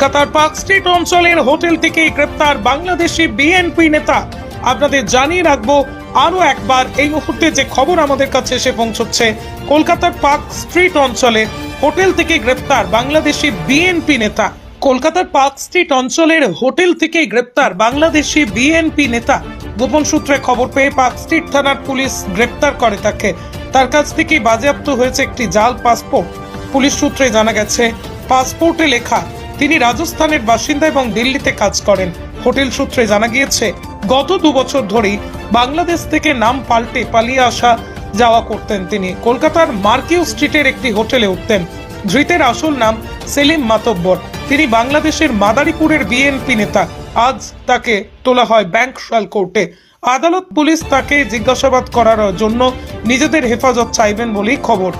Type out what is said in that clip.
কলকাতার park street অঞ্চলের hotel থেকে গ্রেপ্তার বাংলাদেশি বিএনপি নেতা। আপনাদের জানিয়ে রাখব, আরও একবার এই মুহূর্তে যে খবর আমাদের কাছে এসে পৌঁছচ্ছে, কলকাতার পার্ক স্ট্রিট অঞ্চলে হোটেল থেকে গ্রেপ্তার বাংলাদেশি বিএনপি নেতা। কলকাতার পার্ক স্ট্রিট অঞ্চলের হোটেল থেকে গ্রেপ্তার বাংলাদেশি বিএনপি নেতা। গোপন সূত্রে খবর পেয়ে পার্ক স্ট্রিট থানার পুলিশ গ্রেপ্তার করে তাকে। তার কাছ থেকে বাজেয়াপ্ত হয়েছে একটি জাল পাসপোর্ট। পুলিশ সূত্রে জানা গেছে, পাসপোর্টে লেখা তিনি রাজস্থানের বাসিন্দা এবং দিল্লিতে কাজ করেন। হোটেল সূত্রে জানা গিয়েছে, গত দু বছর ধরেই বাংলাদেশ থেকে নাম পাল্টে পালিয়ে আসা যাওয়া করতেন তিনি। কলকাতার মার্কিউ স্ট্রিটের একটি হোটেলে উঠতেন। ধৃতের আসল নাম সেলিম মাতব্বর। তিনি বাংলাদেশের মাদারীপুরের বিএনপি নেতা। আজ তাকে তোলা হয় ব্যাংক শাল কোর্টে। আদালত পুলিশ তাকে জিজ্ঞাসাবাদ করার জন্য নিজেদের হেফাজত চাইবেন বলেই খবর।